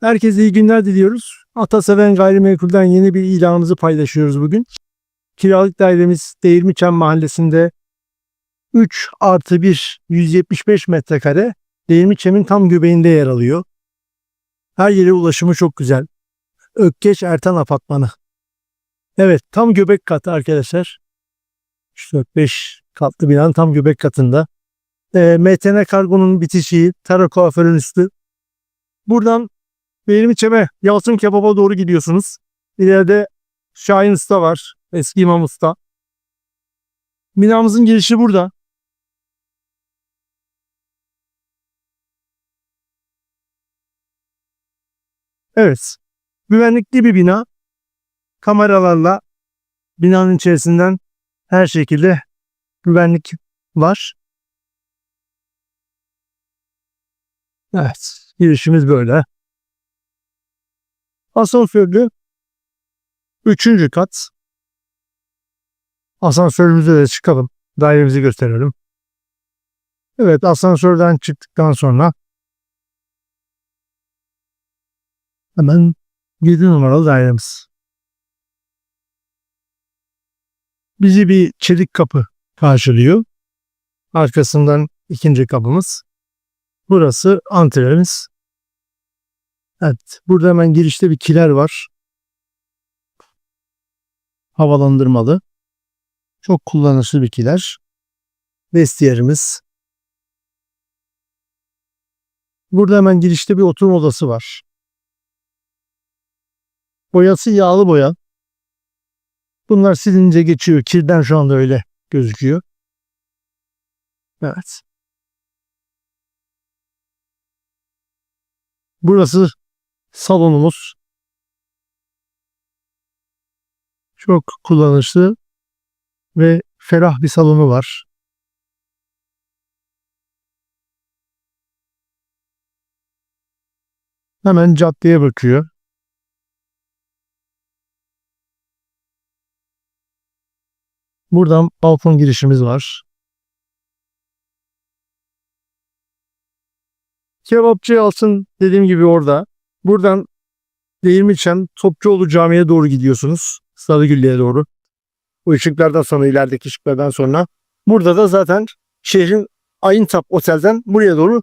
Herkese iyi günler diliyoruz. Ataseven Gayrimenkul'den yeni bir ilanımızı paylaşıyoruz bugün. Kiralık dairemiz Değirmiçam Mahallesi'nde 3 artı 1 175 metrekare Değirmiçam'ın tam göbeğinde yer alıyor. Her yere ulaşımı çok güzel. Ökkeş Ertan Apartmanı. Evet tam göbek katı arkadaşlar. 3-4-5 katlı binanın tam göbek katında. E, MTN Kargo'nun bitişiği, Tara Kuaför'ün üstü. Buradan Benim Yalçın Kebap'a doğru gidiyorsunuz. İleride Şahin Usta var. Eski İmam Usta. Binamızın girişi burada. Evet. Güvenlikli bir bina. Kameralarla binanın içerisinden her şekilde güvenlik var. Evet. Girişimiz böyle. Asansörlü üçüncü kat. Asansörümüze de çıkalım. Dairemizi gösterelim. Evet asansörden çıktıktan sonra hemen 7 numaralı dairemiz. Bizi bir çelik kapı karşılıyor. Arkasından ikinci kapımız. Burası antremiz. Evet. Burada hemen girişte bir kiler var. Havalandırmalı. Çok kullanışlı bir kiler. Vestiyerimiz. Burada hemen girişte bir oturma odası var. Boyası yağlı boya. Bunlar silince geçiyor. Kirden şu anda öyle gözüküyor. Evet. Burası salonumuz. Çok kullanışlı ve ferah bir salonu var. Hemen caddeye bakıyor. Buradan balkon girişimiz var. Kebapçı Altın dediğim gibi orada. Buradan Değirmiçem Topçuoğlu Camii'ye doğru gidiyorsunuz. Sarıgülle'ye doğru. Bu ışıklardan sonra ilerideki ışıklardan sonra. Burada da zaten şehrin Ayıntap Otel'den buraya doğru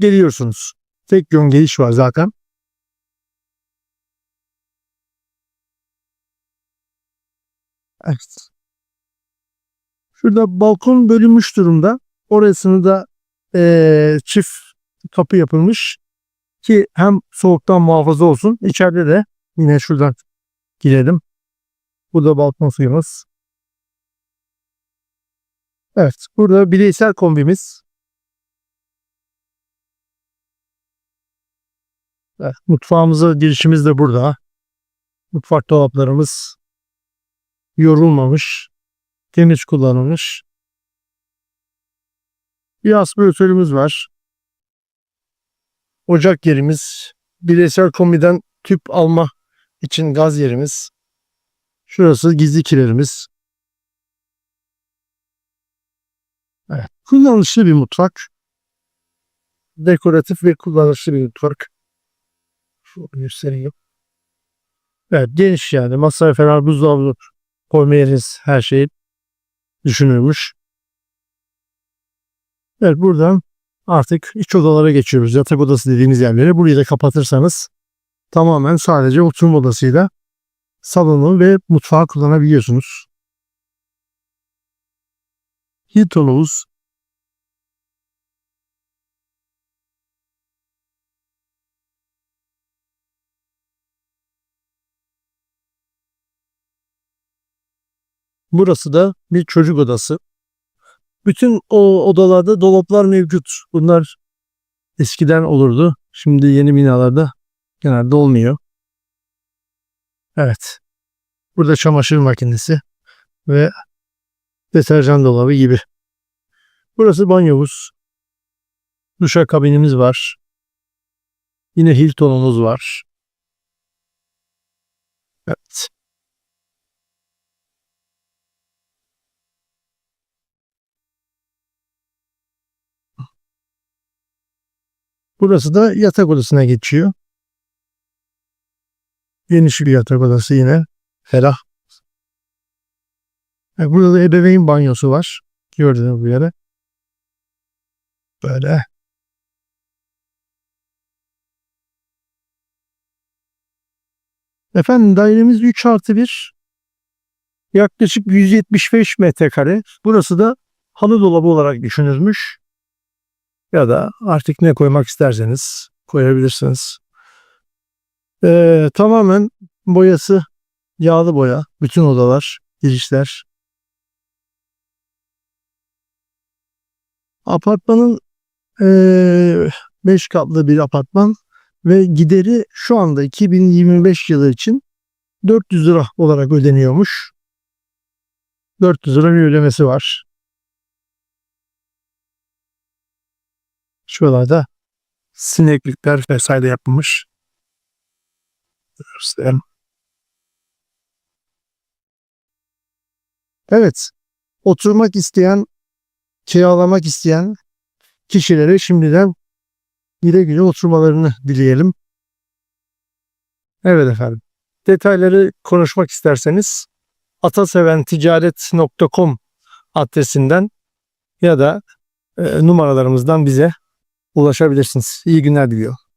geliyorsunuz. Tek yön geliş var zaten. Evet. Şurada balkon bölünmüş durumda. Orasını da eee, çift kapı yapılmış ki hem soğuktan muhafaza olsun. İçeride de yine şuradan girelim. Bu da balkon suyumuz. Evet. Burada bireysel kombimiz. Evet, mutfağımıza girişimiz de burada. Mutfak dolaplarımız yorulmamış, temiz kullanılmış. Bir aspiratörümüz var. Ocak yerimiz, bireysel kombiden tüp alma için gaz yerimiz. Şurası gizli kilerimiz. Evet, kullanışlı bir mutfak. Dekoratif ve kullanışlı bir mutfak. Şu göstereyim. Evet, geniş yani. Masaya falan buzdolabı koyma yeriniz her şey düşünülmüş. Evet, buradan artık iç odalara geçiyoruz. Yatak odası dediğimiz yerlere. Burayı da kapatırsanız tamamen sadece oturma odasıyla salonu ve mutfağı kullanabiliyorsunuz. Hilton'umuz Burası da bir çocuk odası. Bütün o odalarda dolaplar mevcut. Bunlar eskiden olurdu. Şimdi yeni binalarda genelde olmuyor. Evet. Burada çamaşır makinesi ve deterjan dolabı gibi. Burası banyomuz. Duşa kabinimiz var. Yine Hilton'umuz var. Evet. Burası da yatak odasına geçiyor. Geniş bir yatak odası yine. Ferah. E, Burada da ebeveyn banyosu var. Gördüğünüz bu yere. Böyle. Efendim dairemiz 3 artı 1. Yaklaşık 175 metrekare. Burası da halı dolabı olarak düşünülmüş. Ya da artık ne koymak isterseniz koyabilirsiniz. Ee, tamamen boyası yağlı boya. Bütün odalar, girişler. Apartmanın 5 katlı bir apartman ve gideri şu anda 2025 yılı için 400 lira olarak ödeniyormuş. 400 lira bir ödemesi var. Şuralarda sineklikler vesaire yapılmış. Evet. Oturmak isteyen, kiralamak isteyen kişilere şimdiden güle güle oturmalarını dileyelim. Evet efendim. Detayları konuşmak isterseniz ataseventicaret.com adresinden ya da e, numaralarımızdan bize ulaşabilirsiniz. İyi günler diliyorum.